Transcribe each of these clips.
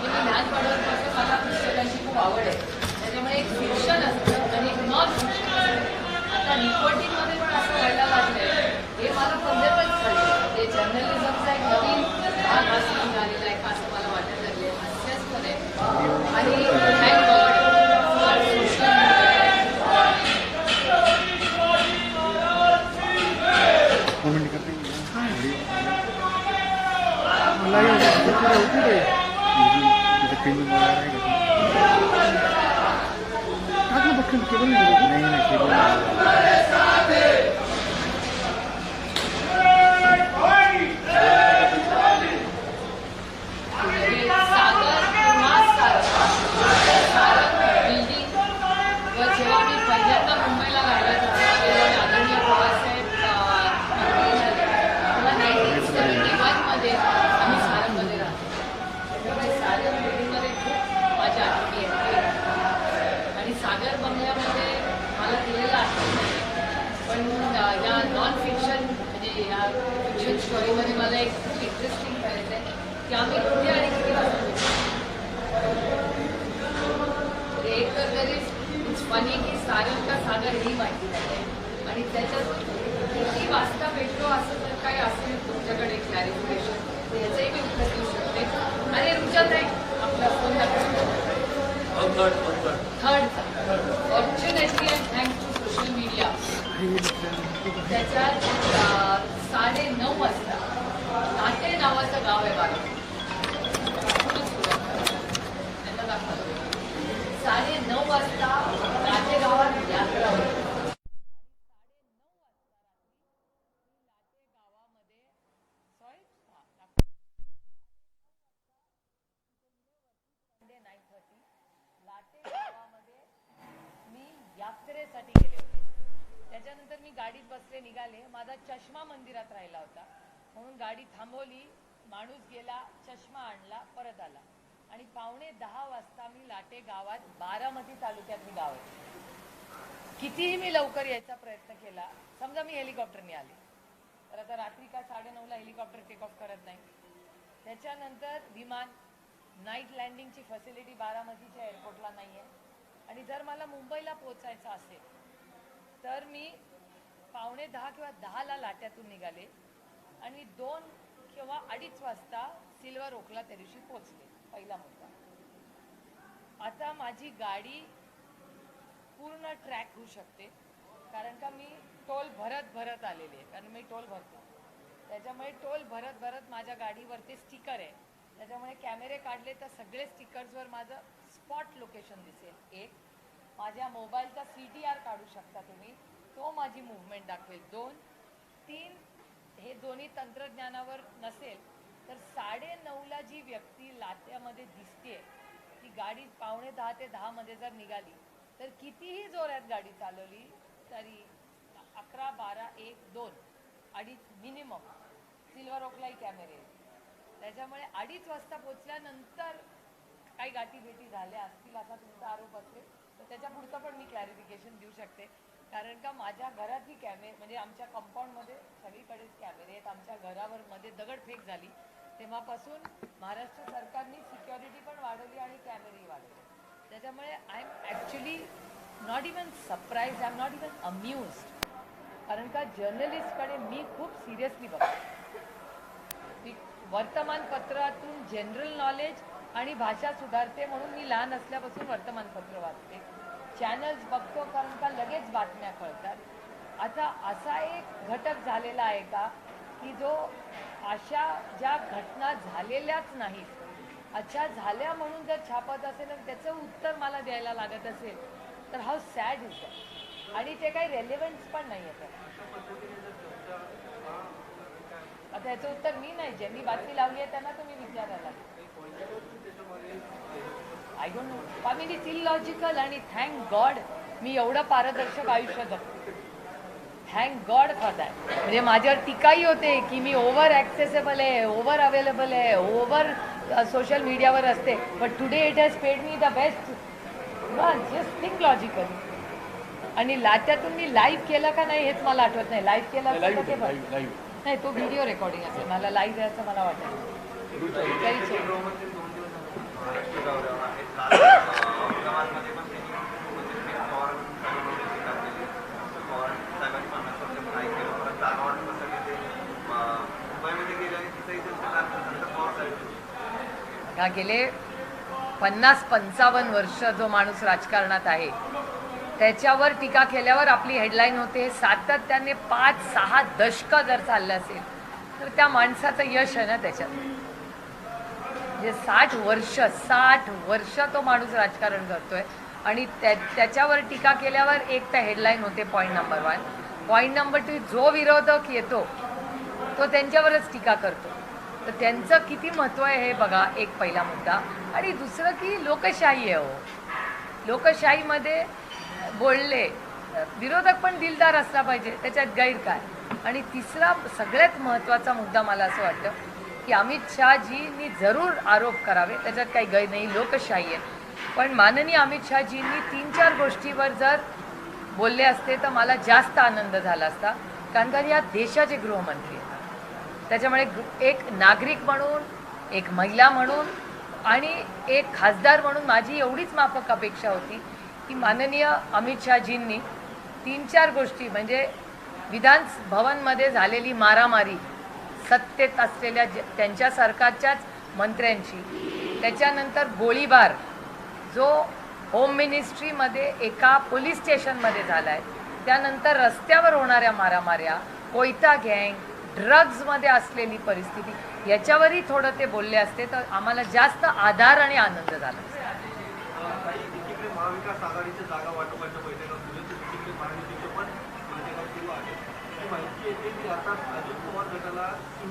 हे मी लहानपणापासून मला पुस्तकांची खूप आवड आहे. त्याच्यामुळे एक फिक्शन असतं आणि एक नॉन फिक्शन असतं. आता रिपोर्टिंगमध्ये पण असं व्हायला लागलंय. हे मला पद्धतच झाली ते जर्नलिझमचा एक नवीन भाग असं झालेला आहे का असं मला वाटायला लागले हास्यास्पद आहे. आणि कमेंट करते. तिथे फिल्म वगैरे आहे का टाक ना पटकन केबल नाही नाही केबल सागर किंवा सारंग सारंग बिल्डिंग व जेव्हा मी पहिल्यांदा मुंबईला गाडला तेव्हा आदरणीय बाबासाहेब अं, मंत्री झाले तेव्हा नाईन्टीन सेवन्टी वनमध्ये आम्ही सारंगमध्ये राहतो त्यामुळे सारंग बिल्डिंगमध्ये खूप माझ्या आठवणी आहेत आणि सागर बंगल्यामध्ये मला दिलेलं आठवण नाही पण अं, या नॉन फिक्शन म्हणजे या फिक्शन स्टोरीमध्ये मला एक खूप इंटरेस्टिंग करायचं आहे की आम्ही कुठे आणि किती वाजता भेटतो एक तर तरी इट्स फनी की सागर का सागर ही माहिती नाही आणि त्याच्यात किती वाजता भेटतो असं जर काही असेल तुमच्याकडे क्लॅरिफिकेशन याचंही मी उत्तर देऊ शकते आणि रुचत आहे आपला phone third fortunately and thank to social media त्याच्यात अं, साडे नऊ वाजता नाटे नावाचं गाव आहे बारा त्यांना दाखवलं साडे नऊ वाजता नाटे गावात यात्रा होती लाटे गावामध्ये मी यात्रेसाठी गेले होते. त्याच्यानंतर मी गाडीत बसले निघाले. माझा चष्मा मंदिरात राहिला होता. म्हणून गाडी थांबवली. माणूस गेला चष्मा आणला परत आला. आणि पावणे दहा वाजता मी लाटे गावात बारामती तालुक्यात मी गाव आहे. कितीही मी लवकर यायचा प्रयत्न केला समजा मी हेलिकॉप्टरने आले. तर आता रात्री का साडेनऊला हेलिकॉप्टर टेक ऑफ करत नाही. त्याच्यानंतर विमान नाईट लँडिंगची फॅसिलिटी बारामतीच्या एअरपोर्टला नाही आहे आणि जर मला मुंबईला पोचायचं असेल तर मी पावणे दहा किंवा दहाला लाट्यातून निघाले. आणि दोन किंवा अडीच वाजता सिल्वर ओकला त्या दिवशी पोचले पहिला मुद्दा. आता माझी गाडी पूर्ण ट्रॅक होऊ शकते कारण का मी टोल भरत भरत आलेली आहे कारण मी टोल भरतो. त्याच्यामुळे टोल भरत भरत माझ्या गाडीवरती स्टिकर आहे. त्याच्यामुळे कॅमेरे काढले तर सगळे स्टिकर्सवर माझं स्पॉट लोकेशन दिसेल. एक माझ्या मोबाईलचा सी टी आर काढू शकता तुम्ही. तो माझी मुवमेंट दाखवेल. दोन तीन हे दोन्ही तंत्रज्ञानावर नसेल तर साडे नऊला जी व्यक्ती लात्यामध्ये दिसते ती गाडी पावणे दहा ते दहामध्ये जर निघाली तर कितीही जोरात गाडी चालवली तरी अकरा बारा एक दोन अडीच मिनिमम सिल्वर ओकलाही कॅमेरे आहेत. त्याच्यामुळे अडीच वाजता पोचल्यानंतर काही गाठी भेटी झाल्या असतील असा तुमचा आरोप असेल तर त्याच्या पुढचं पण मी क्लॅरिफिकेशन देऊ शकते कारण का माझ्या घरातही कॅमेरे म्हणजे आमच्या कंपाऊंडमध्ये सगळीकडेच कॅमेरे आहेत. आमच्या घरावर मध्ये दगडफेक झाली. तेव्हापासून महाराष्ट्र सरकारने सिक्युरिटी पण वाढवली आणि कॅमेरेही वाढवले. त्याच्यामुळे I am actually not even surprise I am not even amuse कारण का जर्नलिस्टकडे मी खूप सिरियसली बघतो. मी वर्तमानपत्रातून जनरल नॉलेज आणि भाषा सुधारते म्हणून मी लहान असल्यापासून वर्तमानपत्र वाचते. चॅनल्स बघतो कारण का लगेच बातम्या कळतात. आता असा एक घटक झालेला आहे का की जो अशा ज्या घटना झालेल्याच नाहीत अच्छा झाल्या म्हणून जर छापत असेल आणि त्याचं उत्तर मला द्यायला लागत असेल तर हा सॅड इज आणि ते काही रेलेव्हन्स पण नाही आहे आता याचं उत्तर मी नाही ज्यांनी बातमी लावली आहे त्यांना तुम्ही विचारायला I don't know I mean it's illogical आणि थँक गॉड मी एवढं पारदर्शक आयुष्य जगतो. थँक गॉड फॉर दॅट म्हणजे माझ्यावर टीकाही होते की मी ओव्हर ॲक्सेसेबल आहे ओव्हर अवेलेबल आहे ओव्हर सोशल मीडियावर असते. But today it has paid me the best just think logical आणि ला त्यातून मी लाईव्ह केलं का नाही हेच मला आठवत नाही. लाईव्ह केलं ते नाही तो व्हिडिओ रेकॉर्डिंग असेल. मला लाईव्ह आहे असं मला वाटतं ह्या गेले पन्नास पंचावन्न वर्ष जो माणूस राजकारणात आहे त्याच्यावर टीका केल्यावर आपली हेडलाईन होते सातत्याने पाच सहा दशकं जर चाललं असेल तर त्या माणसाचं यश आहे ना त्याच्यात. म्हणजे साठ वर्ष साठ वर्ष तो माणूस राजकारण करतोय. आणि त्या त्याच्यावर टीका केल्यावर एक तर हेडलाईन होते point number one point number two जो विरोधक येतो तो त्यांच्यावरच टीका करतो. तर त्यांचं किती महत्त्व आहे हे बघा एक पहिला मुद्दा. आणि दुसरं की लोकशाही आहे हो. लोकशाहीमध्ये बोलले विरोधक पण दिलदार असला पाहिजे त्याच्यात गैर काय आणि तिसरा सगळ्यात महत्त्वाचा मुद्दा मला असं वाटतं की अमित शहाजींनी जरूर आरोप करावे त्याच्यात काही गै नाही लोकशाही आहे. पण माननीय अमित शहाजींनी तीन चार गोष्टीवर जर बोलले असते तर मला जास्त आनंद झाला असता. कारण का या देशाचे गृहमंत्री आहेत. त्याच्यामुळे एक नागरिक म्हणून एक महिला म्हणून आणि एक खासदार म्हणून माझी एवढीच माफक अपेक्षा होती की माननीय अमित शहाजींनी तीन चार गोष्टी म्हणजे विधान भवनमध्ये झालेली मारामारी सत्तेत असलेल्या ज- त्यांच्या सरकारच्याच मंत्र्यांची त्याच्यानंतर गोळीबार जो होम मिनिस्ट्रीमध्ये एका पोलीस स्टेशनमध्ये झाला आहे त्यानंतर रस्त्यावर होणाऱ्या मारामाऱ्या कोयता गँग ड्रग्जमध्ये असलेली परिस्थिती याच्यावरही थोडं ते बोलले असते तर आम्हाला जास्त आधार आणि आनंद झाला असता.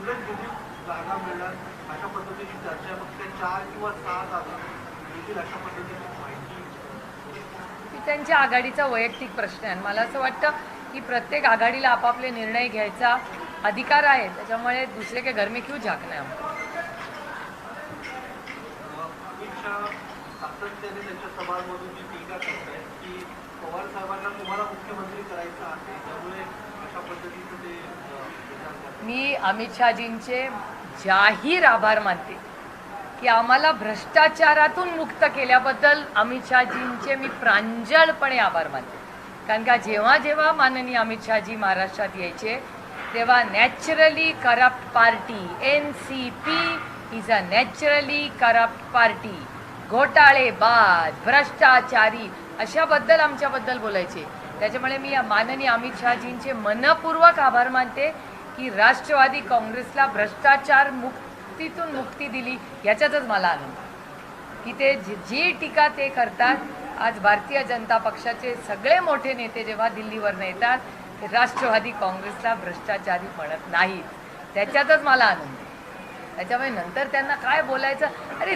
काही महाविकास आघाडीच्या जागा मिळणार अशा पद्धतीची चर्चा आहे. त्या चार किंवा सहा जागा मिळतील अशा पद्धतीची माहिती त्यांच्या आघाडीचा वैयक्तिक प्रश्न आहे मला असं वाटतं की प्रत्येक आघाडीला आपापले निर्णय घ्यायचा अधिकार आहे त्याच्यामुळे दुसरे के घर में क्यों झाकना है हमको? अमित शहा सातत्याने त्यांच्या सभांमधून जी टीका करत आहेत की पवार साहेबांना तुम्हाला मुख्यमंत्री करायचं आहे त्यामुळे अशा पद्धतीचं ते अं, विचार करतात मी अमित शहाजींचे जाहीर आभार मानते की आम्हाला भ्रष्टाचारातून मुक्त केल्याबद्दल अमित शहाजींचे मी प्रांजळपणे आभार मानते. कारण का जेव्हा जेव्हा माननीय अमित शहाजी महाराष्ट्रात यायचे तेव्हा naturally corrupt party N C P is a naturally corrupt party घोटाळेबाज भ्रष्टाचारी अशाबद्दल आमच्याबद्दल बोलायचे. त्याच्यामुळे मी माननीय अमित शहाजींचे मनपूर्वक आभार मानते. की राष्ट्रवादी काँग्रेसला भ्रष्टाचार मुक्तीतून मुक्ती दिली याच्यातच मला आनंद की ते जी जी टीका ते करतात आज भारतीय जनता पक्षाचे सगळे मोठे नेते जेव्हा दिल्लीवरनं येतात ते राष्ट्रवादी काँग्रेसला भ्रष्टाचारी म्हणत नाहीत. त्याच्यातच मला आनंद त्याच्यामुळे नंतर त्यांना काय बोलायचं? अरे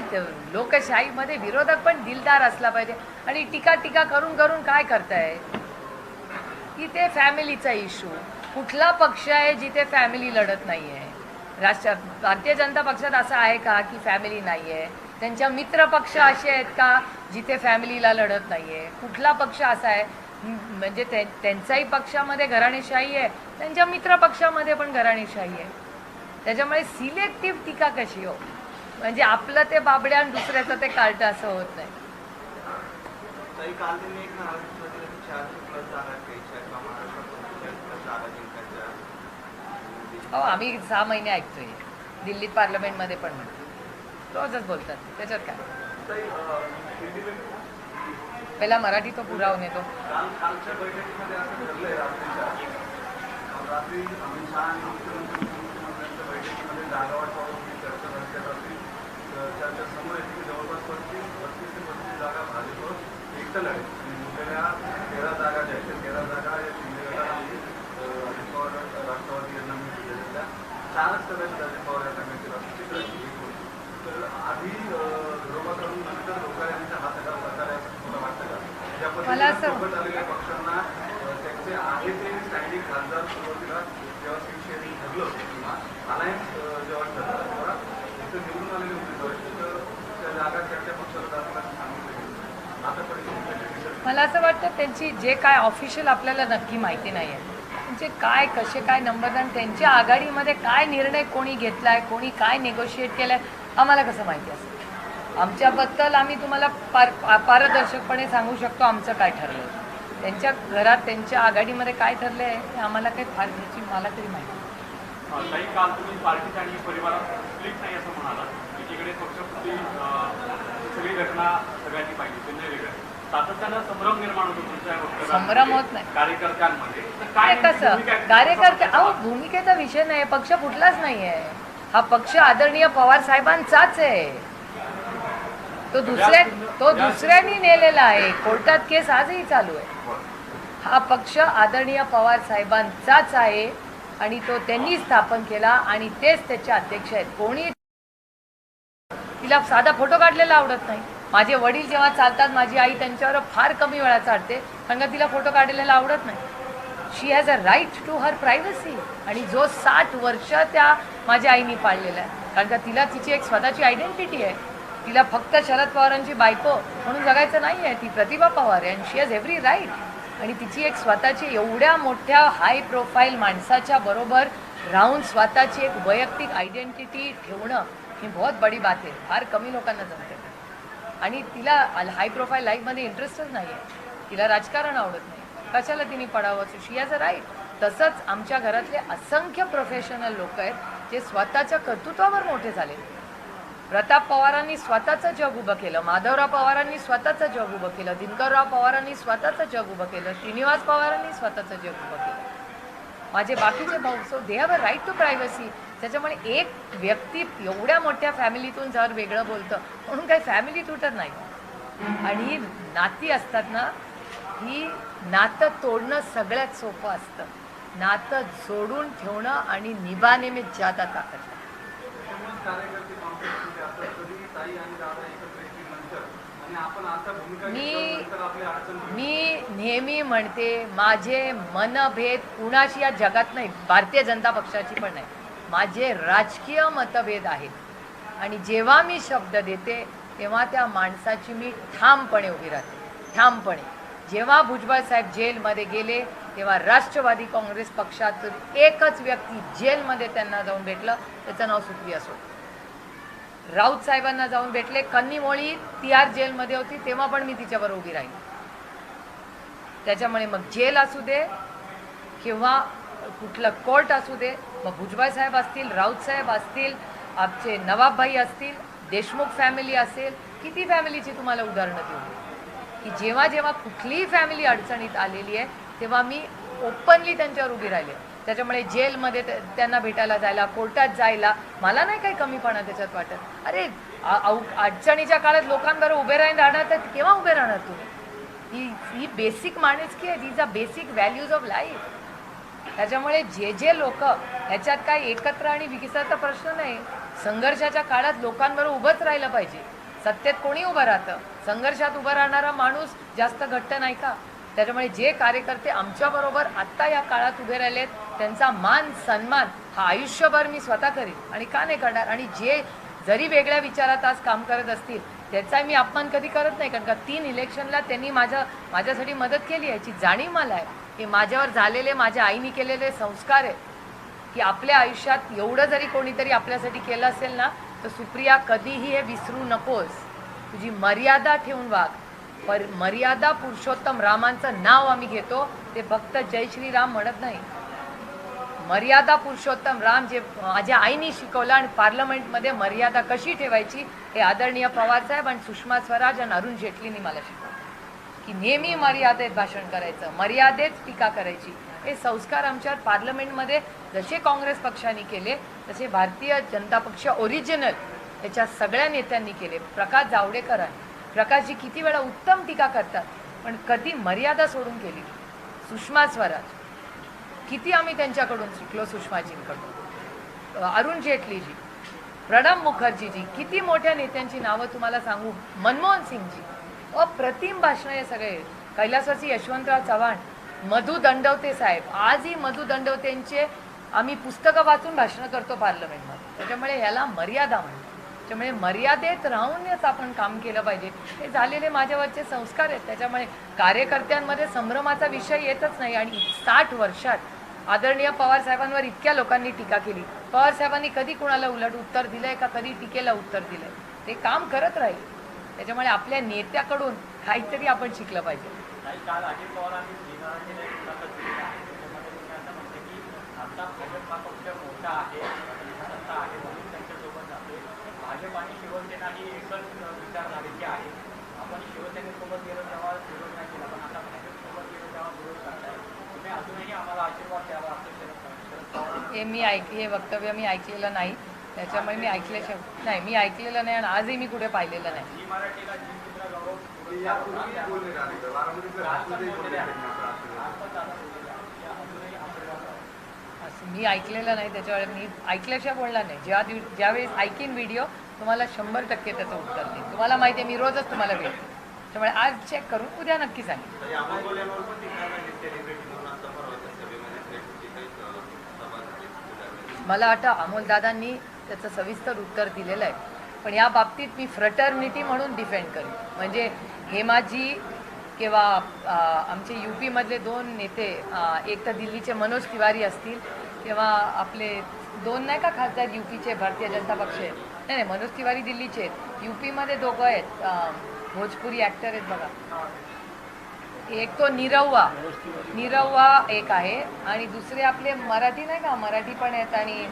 लोकशाहीमध्ये विरोधक पण दिलदार असला पाहिजे. आणि टीका टीका करून करून काय करताय? की ते फॅमिलीचा इश्यू कुठला पक्ष आहे जिथे फॅमिली लढत नाही आहे राष्ट्र भारतीय जनता पक्षात असं आहे का की फॅमिली नाही आहे त्यांच्या मित्र पक्ष असे आहेत का जिथे फॅमिलीला लढत नाही आहे कुठला पक्ष असा आहे? म्हणजे ते त्यांचाही पक्षामध्ये घराणेशाही आहे त्यांच्या मित्र पक्षामध्ये पण घराणेशाही आहे. त्याच्यामुळे सिलेक्टिव्ह टीका कशी हो? म्हणजे आपलं ते बाबड्या आणि दुसऱ्याचं ते कार्ट असं होत नाही तरी काल त्यांनी एक नाराज केलं की चारशे प्लस जागा घ्यायच्या किंवा महाराष्ट्रात पंचेचाळीस प्लस जागा जिंकायच्या हो आम्ही सहा महिने ऐकतोय. दिल्लीत पार्लमेंटमध्ये पण म्हणतो रोजच बोलतात. त्याच्यात काय? पहिला मराठी तो पुरावून येतो जवळपास एकटं लढेल तेरा जागा द्यायच्या तेरा जागा या शिंदे गटाला आणि अ, अजित पवार राष्ट्रवादी यांना मिळतील त्याच्यातल्या चारच कदाचित अजित पवार यांना मिळतील असं चित्र आहे. तर आधी नंतर लोकांनी यांच्या हात प्रकार आहे वाटतं का ज्या मला पद्धतीने असं- सोबत आलेल्या पक्षांना त्यांचे आहे ते स्टँडिंग खासदार सुरुवातीला जेव्हा शिवसेने ठरलं होतं किंवा अलायन्स जेव्हा ठरलं तेव्हा निवडून आलेले उमेदवार तिथं त्या जागा त्या पक्षाला जातील सांगितलं गेलं मला असं वाटतं त्यांची जे काय ऑफिशियल आपल्याला नक्की माहिती नाही आहे त्यांचे काय कसे काय नंबर आणि त्यांच्या आघाडीमध्ये काय निर्णय कोणी घेतलाय कोणी काय नेगोशिएट केलाय आम्हाला कसं माहिती असेल आमच्याबद्दल आम्ही तुम्हाला पार पारदर्शकपणे सांगू शकतो आमचं काय ठरलं त्यांच्या घरात त्यांच्या आघाडीमध्ये काय ठरलं आहे हे आम्हाला काही फार त्याची मला तरी माहिती काही काल तुम्ही पार्टीत आणि परिवारात नाही असं म्हणाला एकीकडे सगळी घटना सगळ्यांनी पाहिजे सातत्यानं संभ्रम निर्माण होतो तुमच्या वक्तव्यामध्ये, संभ्रम होत नाही. कार्यकर्त्यांमध्ये. तर काय कसं? आहे? कार्यकर्ते अहो भूमिकेचा विषय नाही पक्ष फुटलाच नाहीये. हा पक्ष आदरणीय पवार साहेबांचाच आहे. तो दुसऱ्या तो दुसऱ्यांनी नेलेला आहे. कोर्टात केस आजही चालू आहे. हा पक्ष आदरणीय पवार साहेबांचाच आहे आणि तो त्यांनी स्थापन केला आणि तेच त्याचे अध्यक्ष आहेत. कोणी तिला साधा फोटो काढलेला आवडत नाही. माझे वडील जेव्हा चालतात माझी आई त्यांच्यावर फार कमी वेळा चालते. कारण का तिला फोटो काढलेला आवडत नाही. She has a right to her privacy आणि जो साठ वर्ष त्या माझ्या आईने पाळलेला आहे. कारण का तिला तिची एक स्वतःची आयडेंटिटी आहे. तिला फक्त शरद पवारांची बायको म्हणून जगायचं नाही आहे ती प्रतिभा पवार आहे. आणि शी हॅज एव्हरी राईट आणि तिची एक स्वतःची एवढ्या मोठ्या हाय प्रोफाईल माणसाच्या बरोबर राहून स्वतःची एक वैयक्तिक आयडेंटिटी ठेवणं ही बहुत बडी बात आहे. फार कमी लोकांना जमते. आणि तिला हाय प्रोफाईल लाईफमध्ये इंटरेस्टच नाही आहे तिला राजकारण आवडत नाही. कशाला तिने पडावं? शी हॅज अ राईट तसंच आमच्या घरातले असंख्य प्रोफेशनल लोक आहेत जे स्वतःच्या कर्तृत्वावर मोठे झाले. प्रताप पवारांनी स्वतःचं जग उभं केलं माधवराव पवारांनी स्वतःचं जग उभं केलं दिनकरराव पवारांनी स्वतःचं जग उभं केलं श्रीनिवास पवारांनी स्वतःचं जग उभं केलं. माझे बाकीचे भाऊ so they have a right to privacy त्याच्यामुळे एक व्यक्ती एवढ्या मोठ्या फॅमिलीतून जर वेगळं बोलतं म्हणून काही फॅमिली तुटत नाही. आणि ही नाती असतात ना ही नातं तोडणं सगळ्यात सोपं असतं. नातं जोडून ठेवणं आणि निभाने में ज्यादा ताकद मी- मी नेहमी म्हणते माझे मनभेद कुणाशी या जगात नाही भारतीय जनता पक्षाची पण नाही. माझे राजकीय मतभेद आहेत. आणि जेव्हा मी शब्द देते तेव्हा त्या माणसाची मी ठामपणे उभी राहते. ठामपणे. जेव्हा भुजबळ साहेब जेलमध्ये गेले तेव्हा राष्ट्रवादी काँग्रेस पक्षातून एकच व्यक्ती जेलमध्ये त्यांना जाऊन भेटलं. त्याचं नाव सुप्रिया असो राऊत साहेबांना जाऊन भेटले. कन्नीमोळी तिहार जेलमध्ये होती तेव्हा पण मी तिच्यावर उभी राहील. त्याच्यामुळे मग जेल असू दे किंवा कुठलं कोर्ट असू दे मग भुजबळ साहेब असतील राऊत साहेब असतील आपचे नवाबभाई असतील देशमुख फॅमिली असेल किती फॅमिलीची तुम्हाला उदाहरणं देऊ? की जेव्हा जेव्हा कुठलीही फॅमिली अडचणीत आलेली आहे तेव्हा मी ओपनली त्यांच्यावर उभी राहिले त्याच्यामुळे जेलमध्ये त्यांना भेटायला जायला कोर्टात जायला मला नाही काही कमीपणा त्याच्यात वाटत. अरे अडचणीच्या काळात लोकांबरोबर उभे राहीन राहणार तर केव्हा उभे राहणार तुम्ही? ही ही बेसिक माणुसकी आहे these are basic values of life त्याच्यामुळे जे जे लोक ह्याच्यात काय एकत्र आणि विकासाचा प्रश्न नाही संघर्षाच्या काळात लोकांबरोबर उभंच राहिलं पाहिजे. सत्तेत कोणी उभं राहतं? संघर्षात उभं राहणारा माणूस जास्त घट्ट नाही का? त्याच्यामुळे जे कार्यकर्ते आमच्याबरोबर आत्ता या काळात उभे राहिलेत त्यांचा मान सन्मान हा आयुष्यभर मी स्वतः करीन आणि का नाही करणार? आणि जे जरी वेगळ्या विचारात आज काम करत असतील त्याचा मी अपमान कधी करत नाही. कारण का तीन इलेक्शनला त्यांनी माझ्या माझ्यासाठी मदत केली याची जाणीव मला आहे. की माझ्यावर झालेले माझ्या आईने केलेले संस्कार आहेत की आपल्या आयुष्यात एवढं जरी कोणीतरी आपल्यासाठी केलं असेल ना तर सुप्रिया कधीही हे विसरू नकोस. तुझी मर्यादा ठेवून वाघ. पर मर्यादा पुरुषोत्तम रामांचं नाव आम्ही घेतो ते फक्त जय श्रीराम म्हणत नाही. मर्यादा पुरुषोत्तम राम जे माझ्या आईने शिकवलं आणि पार्लमेंटमध्ये मर्यादा कशी ठेवायची हे आदरणीय पवारसाहेब आणि सुषमा स्वराज आणि अरुण जेटलींनी मला शिकवलं. की नेहमी मर्यादेत भाषण करायचं मर्यादेत टीका करायची. हे संस्कार आमच्या पार्लमेंटमध्ये जसे काँग्रेस पक्षाने केले तसे भारतीय जनता पक्ष ओरिजिनल याच्या सगळ्या नेत्यांनी केले. प्रकाश जावडेकरांनी प्रकाशजी किती वेळा उत्तम टीका करतात पण कधी मर्यादा सोडून केली सुषमा स्वराज किती आम्ही त्यांच्याकडून शिकलो सुषमाजींकडून? अरुण जेटलीजी प्रणब मुखर्जीजी किती मोठ्या नेत्यांची नावं तुम्हाला सांगू? मनमोहन सिंगजी. अप्रतिम भाषण हे सगळे. कैलासवासी यशवंतराव चव्हाण मधु दंडवते साहेब. आजही मधु दंडवतेंचे आम्ही पुस्तकं वाचून भाषणं करतो पार्लमेंटमध्ये. त्याच्यामुळे ह्याला मर्यादा म्हणतात. त्यामुळे मर्यादेत राहूनच आपण काम केलं पाहिजे. हे झालेले माझ्यावरचे संस्कार आहेत. त्याच्यामुळे कार्यकर्त्यांमध्ये संभ्रमाचा विषय येतच नाही आणि साठ वर्षात आदरणीय पवार साहेबांवर इतक्या लोकांनी टीका केली. पवार साहेबांनी कधी कुणाला उलट उत्तर दिलंय का? कधी टीकेला उत्तर दिलंय? ते काम करत राहील. त्याच्यामुळे आपल्या नेत्याकडून काहीतरी आपण शिकलं पाहिजे. हे मी ऐक हे वक्तव्य मी ऐकलेलं नाही. त्याच्यामुळे मी ऐकल्याशिवाय नाही मी ऐकलेलं नाही आणि आजही मी कुठे पाहिलेलं नाही. बोलले बोलले असं मी ऐकलेलं नाही त्याच्यामुळे मी ऐकल्याशिवाय बोलणार नाही. ज्या दिव ज्यावेळेस ऐकीन व्हिडिओ तुम्हाला शंभर टक्के त्याचं उत्तर देईन. तुम्हाला माहिती आहे मी रोजच तुम्हाला भेटते त्यामुळे आज चेक करून उद्या नक्की सांगेन. मला वाटतं अमोलदादांनी त्याचं सविस्तर उत्तर दिलेलं आहे. पण या बाबतीत मी फ्रटर्निटी म्हणून डिफेंड करेन. म्हणजे हेमाजी किंवा आमचे यू पीमधले दोन नेते एक तर दिल्लीचे मनोज तिवारी असतील किंवा आपले दोन नाही का खासदार यू पीचे भारतीय जनता पक्ष आहेत. नाही नाही मनोज तिवारी दिल्लीचे आहेत. यू पीमध्ये दोघं आहेत. भोजपुरी ॲक्टर आहेत बघा. एक तो निरव्वा. निरव्वा एक आहे. आणि दुसरे आपले मराठी नाही का मराठी पण आहेत आणि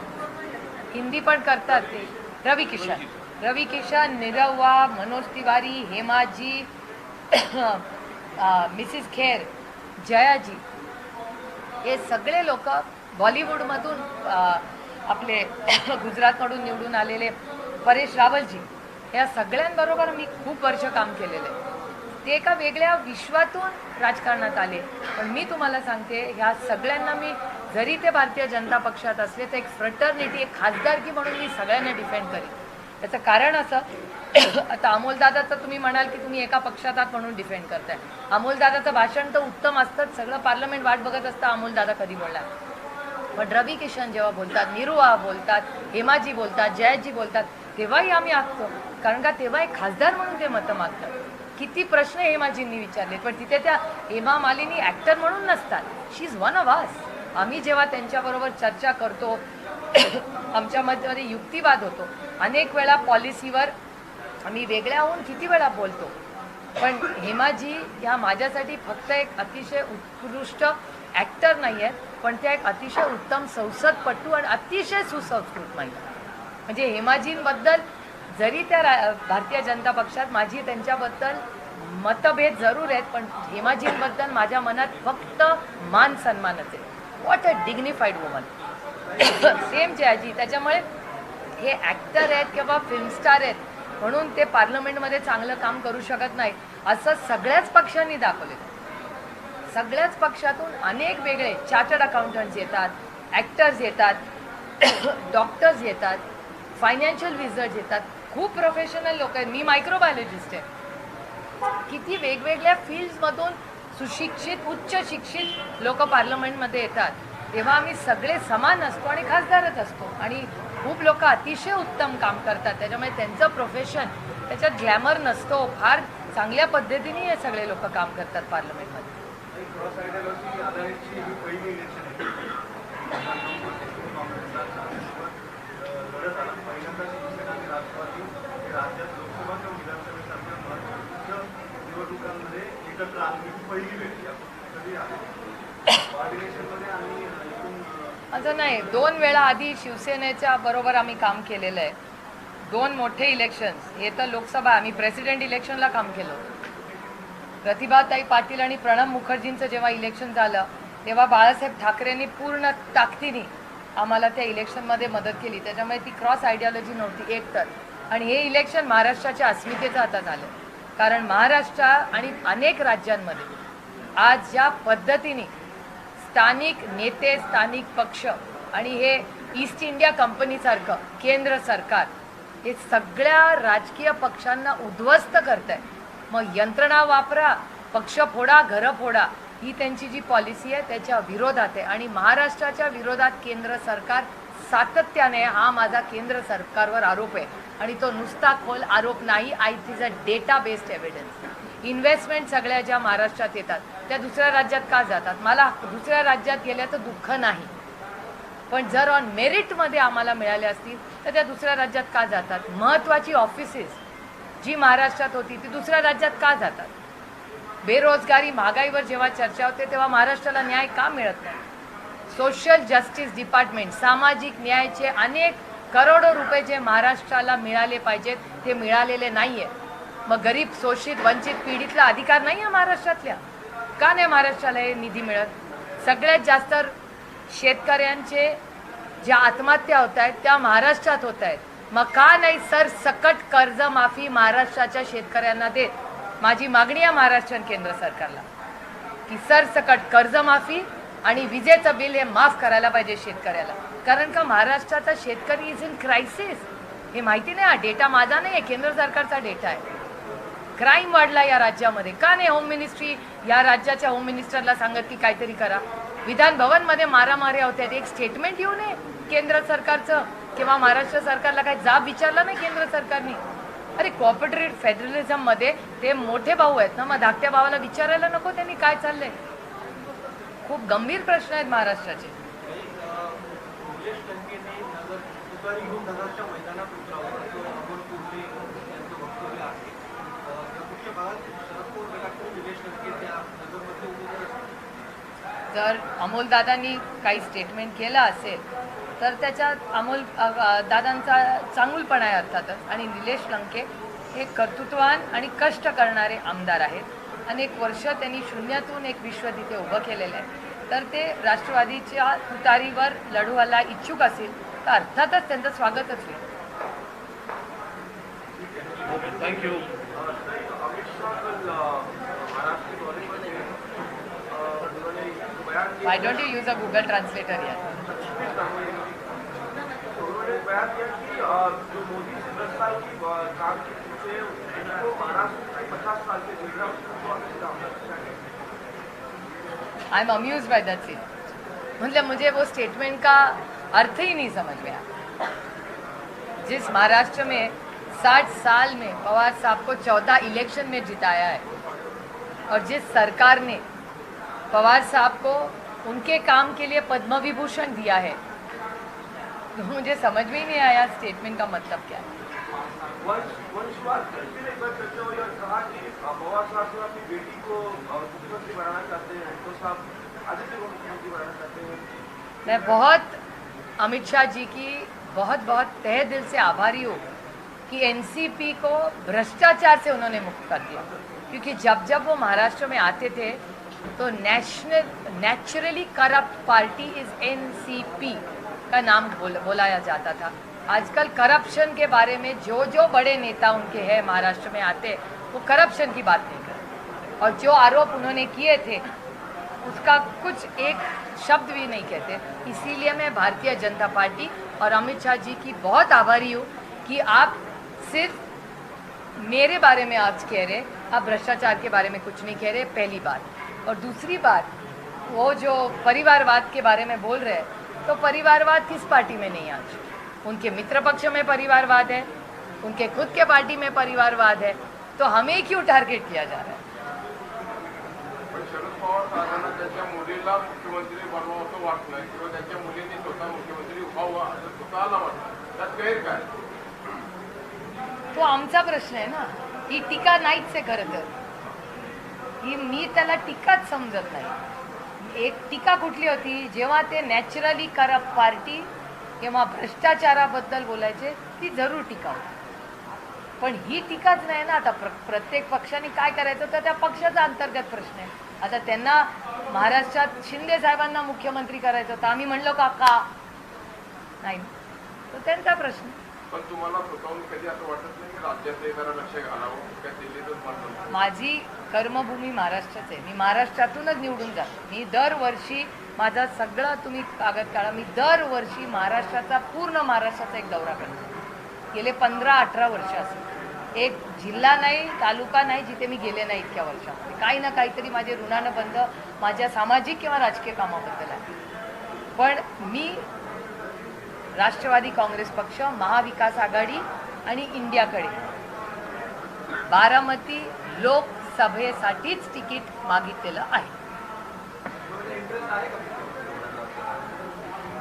हिंदी पण करतात ते. रवी किशन रवी किशन निरव्वा मनोज तिवारी हेमाजी मिसिस खेर जयाजी. हे सगळे लोक बॉलिवूडमधून आपले गुजरातमधून निवडून आलेले परेश रावलजी. या सगळ्यांबरोबर मी खूप वर्ष काम केलेलं आहे. ते एका वेगळ्या विश्वातून राजकारणात आले. पण मी तुम्हाला सांगते ह्या सगळ्यांना मी जरी ते भारतीय जनता पक्षात असले तर एक फ्रटर्निटी एक खासदारकी म्हणून मी सगळ्यांना डिफेंड करेन. त्याचं कारण असं आता अमोलदादाचं तुम्ही म्हणाल की तुम्ही एका पक्षात आहात म्हणून डिफेंड करताय. अमोलदादाचं भाषण तर उत्तम असतंच सगळं पार्लमेंट वाट बघत असतं अमोलदादा कधी बोलणार? पण रवी किशन जेव्हा बोलतात निरुआ बोलतात हेमाजी बोलतात जयाजी बोलतात तेव्हाही आम्ही आखतो कारण का तेव्हा एक खासदार म्हणून ते मतं मागतात. किती प्रश्न हेमाजींनी विचारले पण तिथे त्या हेमा मालिनी ॲक्टर म्हणून नसतात. She is one of us आम्ही जेव्हा त्यांच्याबरोबर चर्चा करतो आमच्या मध्ये युक्तिवाद होतो. अनेक वेळा पॉलिसीवर आम्ही वेगळ्या होऊन किती वेळा बोलतो. पण हेमाजी ह्या माझ्यासाठी फक्त एक अतिशय उत्कृष्ट ॲक्टर नाही आहेत पण त्या एक अतिशय उत्तम संसदपटू आणि अतिशय सुसंस्कृत महिला. म्हणजे हेमाजींबद्दल जरी त्या रा भारतीय जनता पक्षात माझी त्यांच्याबद्दल मतभेद जरूर आहेत पण हेमाजींबद्दल माझ्या मनात फक्त मान सन्मानच आहे. What a dignified woman same Jayaji त्याच्यामुळे हे ॲक्टर आहेत किंवा फिल्मस्टार आहेत म्हणून ते पार्लमेंटमध्ये चांगलं काम करू शकत नाही असं सगळ्याच पक्षांनी दाखवले सगळ्याच पक्षातून अनेक वेगळे चार्टर्ड अकाउंटंट्स येतात ॲक्टर्स येतात डॉक्टर्स येतात फायनान्शियल विझर्स येतात. खूप प्रोफेशनल लोक आहेत. मी मायक्रोबायोलॉजिस्ट आहे. किती वेगवेगळ्या फील्ड्समधून सुशिक्षित उच्च शिक्षित लोक पार्लमेंटमध्ये येतात. तेव्हा आम्ही सगळे समान असतो आणि खासदारच असतो. आणि खूप लोक अतिशय उत्तम काम करतात. त्याच्यामुळे त्यांचं प्रोफेशन त्याच्यात ग्लॅमर नसतो. फार चांगल्या पद्धतीने हे सगळे लोक काम करतात पार्लमेंटमध्ये एक क्रॉस आयडियोलॉजी आधारितची ही पहिली इलेक्शन आहे काँग्रेसचा लढत आला पहिल्यांदा शिवसेना आणि राष्ट्रवादी हे राज्यात लोकसभा किंवा विधानसभेसारख्या महत्त्वाच्या निवडणुकांमध्ये एकत्र आली ही पहिली कधी आम्ही असं नाही. दोन वेळा आधी शिवसेनेच्या बरोबर आम्ही काम केलेलं आहे. दोन मोठे इलेक्शन्स हे तर लोकसभा. आम्ही प्रेसिडेंट इलेक्शनला काम केलं प्रतिभाताई पाटील आणि प्रणब मुखर्जींचं जेव्हा इलेक्शन झालं तेव्हा बाळासाहेब ठाकरेंनी पूर्ण ताकदीने आम्हाला त्या इलेक्शनमध्ये मदत केली. त्याच्यामुळे ती क्रॉस आयडियॉलॉजी नव्हती एक तर. आणि हे इलेक्शन महाराष्ट्राच्या अस्मितेचं आता झालं कारण महाराष्ट्र आणि अनेक राज्यांमध्ये आज ज्या पद्धतीने स्थानिक नेते स्थानिक पक्ष आणि हे ईस्ट इंडिया कंपनीसारखं केंद्र सरकार हे सगळ्या राजकीय पक्षांना उद्ध्वस्त करत आहे मग यंत्रणा वापरा पक्ष फोडा घरं फोडा ही त्यांची जी पॉलिसी आहे त्याच्या विरोधात आहे. आणि महाराष्ट्राच्या विरोधात केंद्र सरकार सातत्याने हा माझा केंद्र सरकारवर आरोप आहे. आणि तो नुसता खोल आरोप नाही I is a data based evidence investment सगळ्या ज्या महाराष्ट्रात येतात त्या दुसऱ्या राज्यात का जातात? मला दुसऱ्या राज्यात गेल्याचं दुःख नाही. पण जर ऑन मेरिटमध्ये आम्हाला मिळाले असतील तर त्या दुसऱ्या राज्यात का जातात? महत्त्वाची ऑफिसेस जी महाराष्ट्रात होती ती दुसऱ्या राज्यात का जातात? बेरोजगारी महागाईवर जेव्हा चर्चा होते तेव्हा महाराष्ट्राला न्याय का मिळत नाही? सोशल जस्टिस डिपार्टमेंट सामाजिक न्यायाचे अनेक करोडो रुपये जे महाराष्ट्राला मिळाले पाहिजेत ते मिळालेले नाही आहे मग गरीब शोषित वंचित पीडितला अधिकार नाही आहे महाराष्ट्रातल्या. का नाही महाराष्ट्राला हे निधी मिळत? सगळ्यात जास्त शेतकऱ्यांचे ज्या आत्महत्या होत आहेत त्या महाराष्ट्रात होत आहेत. मग का नाही सर सकट कर्जमाफी महाराष्ट्राच्या शेतकऱ्यांना देत? माझी मागणी आहे महाराष्ट्र केंद्र सरकारला. की सरसकट कर्जमाफी आणि विजेचं बिल हे माफ करायला पाहिजे शेतकऱ्याला. कारण का महाराष्ट्राचा शेतकरी इज इन क्रायसिस हे माहिती नाही हा डेटा माझा नाही आहे केंद्र सरकारचा डेटा आहे. क्राईम वाढला या राज्यामध्ये. का नाही होम मिनिस्ट्री या राज्याच्या होम मिनिस्टरला सांगत की काहीतरी करा? विधान भवनमध्ये मारामाऱ्या होत्या. एक स्टेटमेंट येऊ नये केंद्र सरकारचं? किंवा महाराष्ट्र सरकारला काही जाब विचारला नाही केंद्र सरकारने? अरे कॉपरेटिव्ह फेडरलिझममध्ये ते मोठे भाऊ आहेत ना मग धाकट्या भावाला विचारायला नको त्यांनी काय चाललंय? खूप गंभीर प्रश्न आहेत महाराष्ट्राचे निलेश लंकेने नगर तुतारी घेऊन नगरच्या मैदानात उतरावं असं अमोल कोल्हे यांचं वक्तव्य आहे अं, तर पुढच्या भागात शरद पवार गटाकडे निलेश लंके त्या नगरमधले उमेदवार तर अमोलदादांनी काही स्टेटमेंट केलं असेल तर त्याच्यात अमोल दादांचा चांगुलपणा आहे अर्थातच. आणि निलेश लंके हे कर्तृत्वान आणि कष्ट करणारे आमदार आहेत. अनेक वर्ष त्यांनी शून्यातून एक विश्व तिथे उभं केलेलं आहे. तर ते राष्ट्रवादीच्या तुतारीवर लढवायला इच्छुक असेल तर अर्थातच त्यांचं स्वागतच होईल. थँक्यू पीछे उनको महाराष्ट्र में पचास साल के झेलना I am amuse by that scene मतलब मुझे वो स्टेटमेंट का अर्थ ही नहीं समझ आया। जिस महाराष्ट्र में 60 साल में पवार साहब को 14 इलेक्शन में जिताया है, और जिस सरकार ने पवार साहब को उनके काम के लिए पद्म विभूषण दिया है। तो मुझे समझ में ही नहीं आया स्टेटमेंट का मतलब क्या है। मैं बहुत, अमित शाह जी की बहुत बहुत तह दिल से आभारी हूँ कि एनसीपी को भ्रष्टाचार से उन्होंने मुक्त कर दिया। क्योंकि जब जब वो महाराष्ट्र में आते थे तो national naturally corrupt party is NCP का नाम बोल, बोलाया जाता था। आजकल करप्शन के बारे में जो जो बड़े नेता उनके हैं महाराष्ट्र में आते वो करप्शन की बात नहीं करते। और जो आरोप उन्होंने किए थे उसका कुछ एक शब्द भी नहीं कहते। इसीलिए मैं भारतीय जनता पार्टी और अमित शाह जी की बहुत आभारी हूँ कि आप सिर्फ़ मेरे बारे में आज कह रहे हैं आप भ्रष्टाचार के बारे में कुछ नहीं कह रहे पहली बात। और दूसरी बात वो जो परिवारवाद के बारे में बोल रहे हैं तो परिवारवाद किस पार्टी में नहीं आज? उनके मित्र पक्ष में परिवारवाद है उनके खुद के पार्टी में परिवारवाद है तो हमें क्यों टारगेट किया जा रहा है? तो आमचा प्रश्न आहे ना. ही टीका नाहीच आहे खरं तर. ही मी त्याला टीकाच समजत नाही. एक टीका कुठली होती जेव्हा ते नॅचरली करप्ट पार्टी किंवा भ्रष्टाचाराबद्दल बोलायचे ती जरूर टीका होती. पण ही टीकाच नाही ना आता प्र प्रत्येक पक्षाने काय करायचं तर त्या पक्षाचा अंतर्गत प्रश्न आहे. आता त्यांना महाराष्ट्रात शिंदे साहेबांना मुख्यमंत्री करायचं होतं आम्ही म्हणलो का का? नाही. तर त्यांचा प्रश्न पण तुम्हाला कधी असं वाटत नाही की लक्ष घालावं? म्हणतो माझी कर्मभूमी महाराष्ट्राचे. आहे मी महाराष्ट्रातूनच निवडून जातो. मी दरवर्षी माझा सगळा तुम्ही कागद काढा. मी दरवर्षी महाराष्ट्राचा पूर्ण महाराष्ट्राचा एक दौरा करतो. गेले पंधरा अठरा वर्ष असेल एक जिल्हा नाही तालुका नाही जिथे मी गेले नाही इतक्या वर्षामध्ये. काही ना काहीतरी माझे ऋणानं बंद माझ्या सामाजिक किंवा राजकीय कामाबद्दल आहे. पण मी राष्ट्रवादी काँग्रेस पक्ष महाविकास आघाडी आणि इंडियाकडे बारामती लोक सभेसाठीच तिकीट मागितलेलं आहे.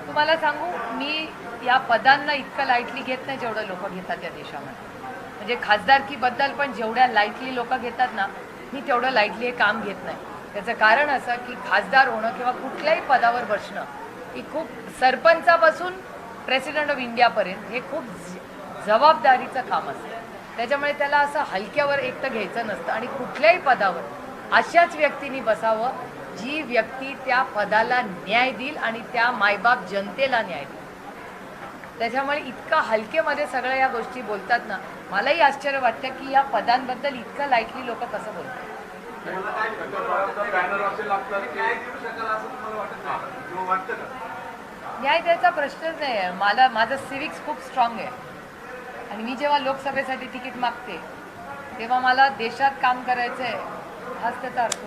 तुम्हाला सांगू मी या पदांना इतकं लाईटली घेत नाही जेवढं लोक घेतात या देशामध्ये. म्हणजे खासदारकीबद्दल पण जेवढ्या लाईटली लोक घेतात ना मी तेवढं लाईटली हे काम घेत नाही. त्याचं कारण असं की खासदार होणं किंवा कुठल्याही पदावर बसणं ही खूप सरपंचापासून प्रेसिडेंट ऑफ इंडियापर्यंत हे खूप जबाबदारीचं काम असतं. त्याच्यामुळे त्याला असं हलक्यावर एक तर घ्यायचं नसतं आणि कुठल्याही पदावर अशाच व्यक्तींनी बसावं जी व्यक्ती त्या पदाला न्याय देईल आणि त्या मायबाप जनतेला न्याय देईल. त्याच्यामुळे इतका हलकेमध्ये सगळ्या या गोष्टी बोलतात ना मलाही आश्चर्य वाटतं की या पदांबद्दल इतकं लाईटली लोक कसं बोलतात. न्याय द्यायचा प्रश्नच नाही आहे. मला माझं सिविक्स खूप स्ट्रॉंग आहे. आणि मी जेव्हा लोकसभेसाठी तिकीट मागते तेव्हा मला देशात काम करायचं आहे हाच त्याचा अर्थ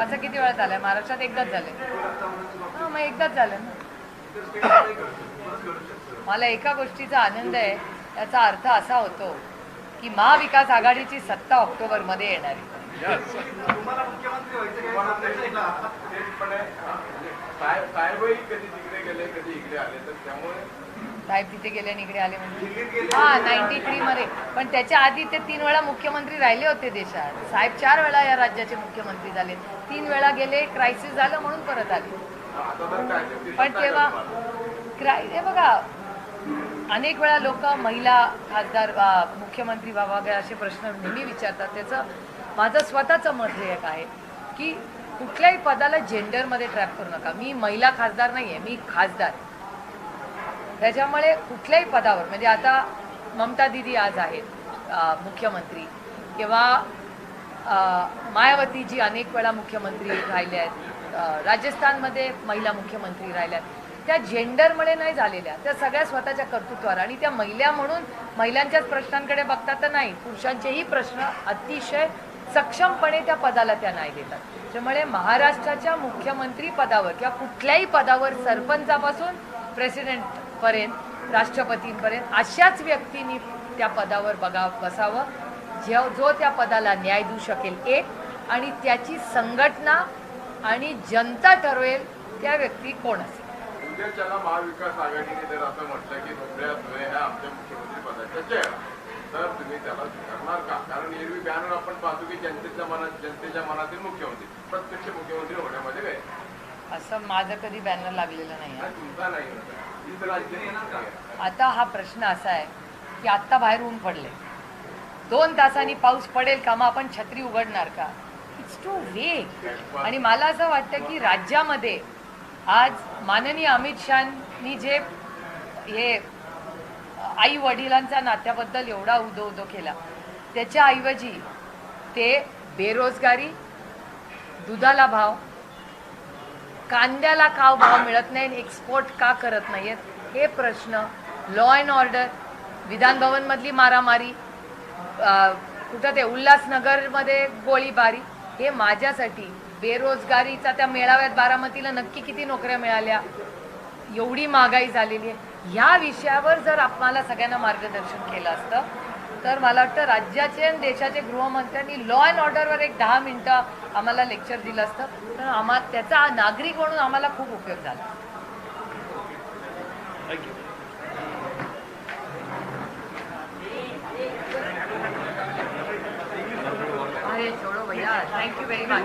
असं किती वेळा झालंय? महाराष्ट्रात एकदाच झालंय. हां मग एकदाच झालं ना. मला एका गोष्टीचा आनंद आहे त्याचा अर्थ असा होतो की महाविकास आघाडीची सत्ता ऑक्टोबरमध्ये येणार आहे. साहेब साहेबही कधी तिकडे गेले कधी इकडे आले तर त्यामुळे साहेब तिथे गेले आणि इकडे आले म्हणजे दिल्लीत गेले हा नाईन्टी थ्री मध्ये पण त्याच्या आधी ते तीन वेळा मुख्यमंत्री राहिले होते देशात. साहेब चार वेळा या राज्याचे मुख्यमंत्री झाले. तीन वेळा गेले क्रायसिस झालं म्हणून परत आले. आता तर काय ते पण तेव्हा क्राय हे बघा अनेक वेळा लोक महिला खासदार मुख्यमंत्री व्हावा वगैरे असे प्रश्न नेहमी विचारतात. त्याचं माझं स्वतःचं मत हे एक आहे की कुठल्याही पदाला जेंडरमध्ये ट्रॅप करू नका. मी महिला खासदार नाही आहे मी खासदार. त्याच्यामुळे कुठल्याही पदावर म्हणजे आता ममता दिदी आज आहेत मुख्यमंत्री. किंवा मायावती जी अनेक वेळा मुख्यमंत्री राहिल्या आहेत. राजस्थानमध्ये महिला मुख्यमंत्री राहिल्या आहेत. त्या जेंडरमुळे नाही झालेल्या. त्या सगळ्या स्वतःच्या कर्तृत्वावर. आणि त्या महिला म्हणून महिलांच्याच प्रश्नांकडे बघतात तर नाही. पुरुषांचेही प्रश्न अतिशय सक्षमपणे त्या पदाला त्या न्याय देतात. त्यामुळे महाराष्ट्राच्या मुख्यमंत्री पदावर किंवा कुठल्याही पदावर सरपंचापासून प्रेसिडेंटपर्यंत राष्ट्रपतींपर्यंत अशाच व्यक्तींनी त्या पदावर बघा बसावं. जे जो त्या पदाला न्याय देऊ शकेल एक आणि त्याची संघटना आणि जनता ठरवेल त्या व्यक्ती कोण असेल. महाविकास आघाडीने जर असं म्हटलं की ह्या आमच्या मुख्यमंत्री पदाच्या चेहरा तर तुम्ही त्याला स्वीकारणार का? कारण एरवी बॅनर आपण पाहतो की जनतेच्या मनात जनतेच्या मनातील मुख्यमंत्री प्रत्यक्ष मुख्यमंत्री होण्यामध्ये काय असं माझं कधी बॅनर लागलेलं नाही तुमचा आता हा प्रश्न असा आहे की आत्ता बाहेर ऊन पडले दोन तासांनी पाऊस पडेल का मग आपण छत्री उघडणार का? इट्स टू वेग आणि मला असं वाटतं की राज्यामध्ये आज माननीय अमित शहानी जे हे आई वडिलांचा नात्याबद्दल एवढा उदो उदो केला. त्याच्याऐवजी ते बेरोजगारी दुधाला भाव कांद्याला काव भाव मिळत नाही एक्सपोर्ट का करत नाहीयेत हे प्रश्न लॉ अँड ऑर्डर विधानभवनमधली मारामारी कुठं ते उल्हासनगरमध्ये गोळीबारी हे माझ्यासाठी बेरोजगारीचा त्या मेळाव्यात बारामतीला नक्की किती नोकऱ्या मिळाल्या एवढी महागाई झालेली आहे. ह्या विषयावर जर आपल्याला सगळ्यांना मार्गदर्शन केलं असतं तर मला वाटतं राज्याचे आणि देशाचे गृहमंत्र्यांनी लॉ अँड ऑर्डरवर एक दहा मिनटं आम्हाला लेक्चर दिलं असतं. तर आम्हा त्याचा नागरिक म्हणून आम्हाला खूप उपयोग झाला. अरे छोड़ो भैया थैंक यू वेरी मच